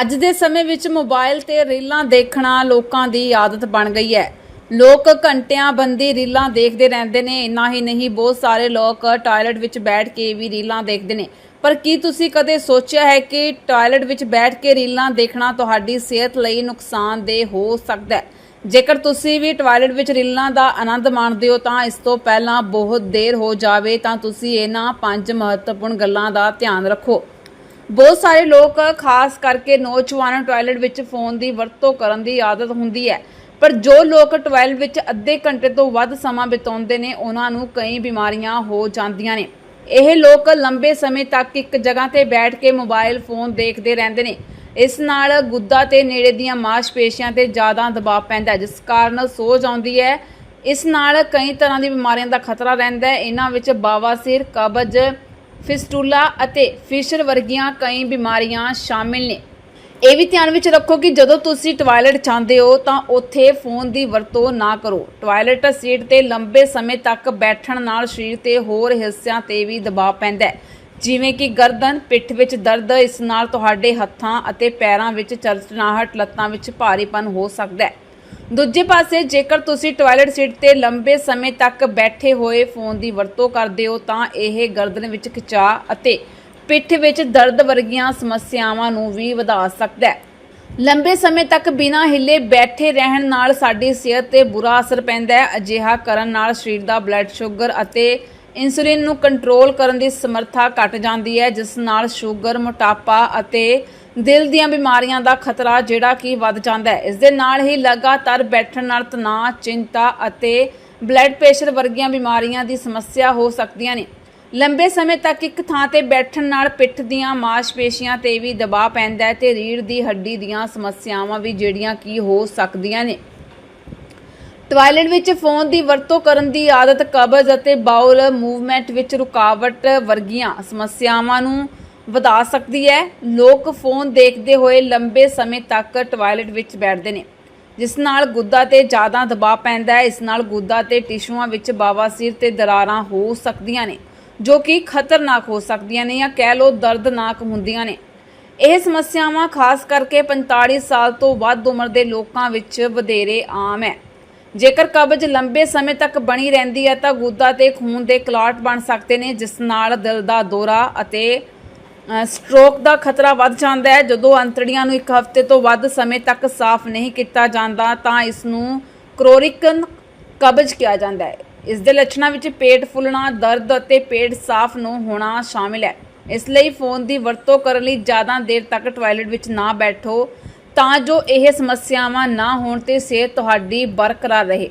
ਅੱਜ ਦੇ ਸਮੇਂ ਵਿੱਚ ਮੋਬਾਈਲ ਤੇ ਰੀਲਾਂ ਦੇਖਣਾ ਲੋਕਾਂ ਦੀ ਆਦਤ ਬਣ ਗਈ ਹੈ। ਲੋਕ ਘੰਟਿਆਂ ਬੰਦੀ ਰੀਲਾਂ ਦੇਖਦੇ ਰਹਿੰਦੇ ਨੇ, ਇੰਨਾ ਹੀ ਨਹੀਂ, ਬਹੁਤ ਸਾਰੇ ਲੋਕ ਟਾਇਲਟ ਵਿੱਚ ਬੈਠ ਕੇ ਵੀ ਰੀਲਾਂ ਦੇਖਦੇ ਨੇ। ਪਰ ਕੀ ਤੁਸੀਂ ਕਦੇ ਸੋਚਿਆ ਹੈ ਕਿ ਟਾਇਲਟ ਵਿੱਚ ਬੈਠ ਕੇ ਰੀਲਾਂ ਦੇਖਣਾ ਤੁਹਾਡੀ ਸਿਹਤ ਲਈ ਨੁਕਸਾਨਦੇਹ ਹੋ ਸਕਦਾ ਹੈ? ਜੇਕਰ ਤੁਸੀਂ ਵੀ ਟਾਇਲਟ ਵਿੱਚ ਰੀਲਾਂ ਦਾ ਆਨੰਦ ਮਾਣਦੇ ਹੋ, ਤਾਂ ਇਸ ਤੋਂ ਪਹਿਲਾਂ ਬਹੁਤ ਦੇਰ ਹੋ ਜਾਵੇ ਤਾਂ ਤੁਸੀਂ ਇਹਨਾਂ ਪੰਜ ਮਹੱਤਵਪੂਰਨ ਗੱਲਾਂ ਦਾ ਧਿਆਨ ਰੱਖੋ। ਬਹੁਤ ਸਾਰੇ ਲੋਕ ਖਾਸ ਕਰਕੇ ਨੌਜਵਾਨਾਂ ਨੂੰ ਟਾਇਲਟ ਵਿੱਚ ਫੋਨ ਦੀ ਵਰਤੋਂ ਕਰਨ ਦੀ ਆਦਤ ਹੁੰਦੀ ਹੈ। ਪਰ ਜੋ ਲੋਕ ਟਾਇਲਟ ਵਿੱਚ ਅੱਧੇ ਘੰਟੇ ਤੋਂ ਵੱਧ ਸਮਾਂ ਬਿਤਾਉਂਦੇ ਨੇ, ਉਹਨਾਂ ਨੂੰ ਕਈ ਬਿਮਾਰੀਆਂ ਹੋ ਜਾਂਦੀਆਂ ਨੇ। ਇਹ ਲੋਕ ਲੰਬੇ ਸਮੇਂ ਤੱਕ ਇੱਕ ਜਗ੍ਹਾ ਤੇ ਬੈਠ ਕੇ ਮੋਬਾਈਲ ਫੋਨ ਦੇਖਦੇ ਰਹਿੰਦੇ ਨੇ। ਇਸ ਨਾਲ ਗੁੱਦਾ ਤੇ ਨੇੜੇ ਦੀਆਂ ਮਾਸਪੇਸ਼ੀਆਂ ਤੇ ਜ਼ਿਆਦਾ ਦਬਾਅ ਪੈਂਦਾ ਜਿਸ ਕਾਰਨ ਸੋਜ ਆਉਂਦੀ ਹੈ। ਇਸ ਨਾਲ ਕਈ ਤਰ੍ਹਾਂ ਦੀ ਬਿਮਾਰੀਆਂ ਦਾ ਖਤਰਾ ਰਹਿੰਦਾ ਹੈ। ਇਹਨਾਂ ਵਿੱਚ ਬਾਵਾਸੀਰ ਕਬਜ਼ ਫਿਸਟੂਲਾ ਅਤੇ ਫਿਸ਼ਰ ਵਰਗੀਆਂ ਕਈ ਬਿਮਾਰੀਆਂ ਸ਼ਾਮਿਲ ਨੇ। ਇਹ ਵੀ ਧਿਆਨ ਵਿੱਚ ਰੱਖੋ ਕਿ ਜਦੋਂ ਤੁਸੀਂ ਟਾਇਲਟ ਜਾਂਦੇ ਹੋ ਤਾਂ ਉੱਥੇ ਫੋਨ ਦੀ ਵਰਤੋਂ ਨਾ ਕਰੋ। ਟਾਇਲਟ ਸੀਟ ਤੇ ਲੰਬੇ ਸਮੇਂ ਤੱਕ ਬੈਠਣ ਨਾਲ ਸਰੀਰ ਤੇ ਹੋਰ ਹਿੱਸਿਆਂ ਤੇ ਵੀ ਦਬਾਅ ਪੈਂਦਾ ਹੈ। ਜਿਵੇਂ ਕਿ ਗਰਦਨ, ਪਿੱਠ ਵਿੱਚ ਦਰਦ, ਇਸ ਨਾਲ ਤੁਹਾਡੇ ਹੱਥਾਂ ਅਤੇ ਪੈਰਾਂ ਵਿੱਚ ਚਰਚਨਾਹਟ, ਲੱਤਾਂ ਵਿੱਚ ਭਾਰੀਪਨ ਹੋ ਸਕਦਾ ਹੈ। ਦੂਜੇ ਪਾਸੇ, ਜੇਕਰ ਤੁਸੀਂ ਟਾਇਲਟ ਸੀਟ ਤੇ ਲੰਬੇ ਸਮੇਂ ਤੱਕ ਬੈਠੇ ਹੋਏ ਫੋਨ ਦੀ ਵਰਤੋਂ ਕਰਦੇ ਹੋ, ਤਾਂ ਇਹ ਗਰਦਨ ਵਿੱਚ ਖਿਚਾਅ ਅਤੇ ਪਿੱਠ ਵਿੱਚ ਦਰਦ ਵਰਗੀਆਂ ਸਮੱਸਿਆਵਾਂ ਨੂੰ ਵੀ ਵਧਾ ਸਕਦਾ ਹੈ। ਲੰਬੇ ਸਮੇਂ ਤੱਕ ਬਿਨਾਂ ਹਿੱਲੇ ਬੈਠੇ ਰਹਿਣ ਨਾਲ ਸਾਡੀ ਸਿਹਤ ਤੇ ਬੁਰਾ ਅਸਰ ਪੈਂਦਾ ਹੈ। ਅਜਿਹਾ ਕਰਨ ਨਾਲ ਸਰੀਰ ਦਾ ਬਲੱਡ ਸ਼ੂਗਰ ਅਤੇ ਇਨਸੂਲਿਨ ਨੂੰ ਕੰਟਰੋਲ ਕਰਨ ਦੀ ਸਮਰੱਥਾ ਘਟ ਜਾਂਦੀ ਹੈ, ਜਿਸ ਨਾਲ ਸ਼ੂਗਰ, ਮੋਟਾਪਾ ਅਤੇ ਦਿਲ ਦੀਆਂ ਬਿਮਾਰੀਆਂ ਦਾ ਖਤਰਾ ਜਿਹੜਾ ਕਿ ਵੱਧ ਜਾਂਦਾ ਹੈ। ਇਸ ਦੇ ਨਾਲ ਹੀ ਲਗਾਤਾਰ ਬੈਠਣ ਨਾਲ ਤਣਾਅ, ਚਿੰਤਾ ਅਤੇ ਬਲੱਡ ਪ੍ਰੈਸ਼ਰ ਵਰਗੀਆਂ ਬਿਮਾਰੀਆਂ ਦੀ ਸਮੱਸਿਆ ਹੋ ਸਕਦੀਆਂ ਨੇ। ਲੰਬੇ ਸਮੇਂ ਤੱਕ ਇੱਕ ਥਾਂ ਤੇ ਬੈਠਣ ਨਾਲ ਪਿੱਠ ਦੀਆਂ ਮਾਸਪੇਸ਼ੀਆਂ ਤੇ ਵੀ ਦਬਾਅ ਪੈਂਦਾ ਹੈ ਤੇ ਰੀੜ੍ਹ ਦੀ ਹੱਡੀ ਦੀਆਂ ਸਮੱਸਿਆਵਾਂ ਵੀ ਜਿਹੜੀਆਂ ਕੀ ਹੋ ਸਕਦੀਆਂ ਨੇ। ਟਾਇਲਟ ਵਿੱਚ ਫੋਨ ਦੀ ਵਰਤੋਂ ਕਰਨ ਦੀ ਆਦਤ ਕਬਜ਼ ਅਤੇ ਬਾਉਲ ਮੂਵਮੈਂਟ ਵਿੱਚ ਰੁਕਾਵਟ ਵਰਗੀਆਂ ਸਮੱਸਿਆਵਾਂ ਨੂੰ ਵਧਾ ਸਕਦੀ ਹੈ। ਲੋਕ ਫੋਨ ਦੇਖਦੇ ਹੋਏ ਲੰਬੇ ਸਮੇਂ ਤੱਕ ਟਾਇਲਟ ਵਿੱਚ ਬੈਠਦੇ ਨੇ। ਜਿਸ ਨਾਲ ਗੁੱਦਾ ਤੇ ਜ਼ਿਆਦਾ ਦਬਾਅ ਪੈਂਦਾ ਹੈ, ਇਸ ਨਾਲ ਗੁੱਦਾ ਤੇ ਟਿਸ਼ੂਆਂ ਵਿੱਚ ਬਾਵਾਸੀਰ ਤੇ ਦਰਾਰਾਂ ਹੋ ਸਕਦੀਆਂ ਨੇ, ਜੋ ਕਿ ਖਤਰਨਾਕ ਹੋ ਸਕਦੀਆਂ ਨੇ ਜਾਂ ਕਹਿ ਲਓ ਦਰਦਨਾਕ ਹੁੰਦੀਆਂ ਨੇ। ਇਹ ਸਮੱਸਿਆਵਾਂ ਖਾਸ ਕਰਕੇ 45 ਸਾਲ ਤੋਂ ਵੱਧ ਉਮਰ ਦੇ ਲੋਕਾਂ ਵਿੱਚ ਵਧੇਰੇ ਆਮ ਹੈ। ਜੇਕਰ ਕਬਜ਼ ਲੰਬੇ ਸਮੇਂ ਤੱਕ ਬਣੀ ਰਹਿੰਦੀ ਹੈ ਤਾਂ ਗੁੱਦਾ ਤੇ ਖੂਨ ਦੇ ਕਲਾਟ ਬਣ ਸਕਦੇ ਨੇ, ਜਿਸ ਨਾਲ ਦਿਲ ਦਾ ਦੌਰਾ ਅਤੇ ਸਟ੍ਰੋਕ ਦਾ ਖਤਰਾ ਵੱਧ ਜਾਂਦਾ ਹੈ। ਜਦੋਂ ਅੰਤੜੀਆਂ ਨੂੰ ਇੱਕ ਹਫ਼ਤੇ ਤੋਂ ਵੱਧ ਸਮੇਂ ਤੱਕ ਸਾਫ਼ ਨਹੀਂ ਕੀਤਾ ਜਾਂਦਾ, ਤਾਂ ਇਸ ਨੂੰ ਕਰੋਨਿਕ ਕਬਜ਼ ਕਿਹਾ ਜਾਂਦਾ ਹੈ। ਇਸ ਦੇ ਲੱਛਣਾਂ ਵਿੱਚ ਪੇਟ ਫੁੱਲਣਾ, ਦਰਦ ਅਤੇ ਪੇਟ ਸਾਫ਼ ਨੂੰ ਹੋਣਾ ਸ਼ਾਮਿਲ ਹੈ। ਇਸ ਲਈ ਫੋਨ ਦੀ ਵਰਤੋਂ ਕਰਨ ਲਈ ਜ਼ਿਆਦਾ ਦੇਰ ਤੱਕ ਟਾਇਲਟ ਵਿੱਚ ਨਾ ਬੈਠੋ, ਤਾਂ ਜੋ ਇਹ ਸਮੱਸਿਆਵਾਂ ਨਾ ਹੋਣ ਤੇ ਸਿਹਤ ਤੁਹਾਡੀ ਬਰਕਰਾਰ ਰਹੇ।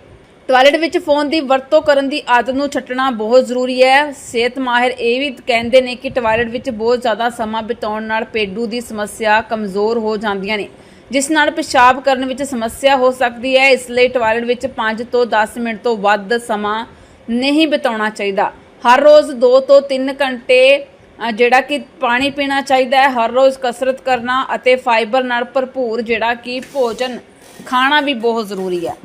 ਟਾਇਲਟ ਵਿੱਚ ਫੋਨ ਦੀ ਵਰਤੋਂ ਕਰਨ ਦੀ ਆਦਤ ਨੂੰ ਛੱਡਣਾ ਬਹੁਤ ਜ਼ਰੂਰੀ ਹੈ। ਸਿਹਤ ਮਾਹਿਰ ਇਹ ਵੀ ਕਹਿੰਦੇ ਨੇ ਕਿ ਟਾਇਲਟ ਵਿੱਚ ਬਹੁਤ ਜ਼ਿਆਦਾ ਸਮਾਂ ਬਿਤਾਉਣ ਨਾਲ ਪੇਡੂ ਦੀ ਸਮੱਸਿਆ ਕਮਜ਼ੋਰ ਹੋ ਜਾਂਦੀਆਂ ਨੇ। ਜਿਸ ਨਾਲ ਪਿਸ਼ਾਬ ਕਰਨ ਵਿੱਚ ਸਮੱਸਿਆ ਹੋ ਸਕਦੀ ਹੈ, ਇਸ ਲਈ ਟਾਇਲਟ ਵਿੱਚ 5 ਤੋਂ 10 ਮਿੰਟ ਤੋਂ ਵੱਧ ਸਮਾਂ ਨਹੀਂ ਬਿਤਾਉਣਾ ਚਾਹੀਦਾ। ਹਰ ਰੋਜ਼ 2 ਤੋਂ 3 ਘੰਟੇ ਜਿਹੜਾ ਕਿ ਪਾਣੀ ਪੀਣਾ ਚਾਹੀਦਾ ਹੈ, ਹਰ ਰੋਜ਼ ਕਸਰਤ ਕਰਨਾ ਅਤੇ ਫਾਈਬਰ ਨਾਲ ਭਰਪੂਰ ਜਿਹੜਾ ਕਿ ਭੋਜਨ ਖਾਣਾ ਵੀ ਬਹੁਤ ਜ਼ਰੂਰੀ ਹੈ।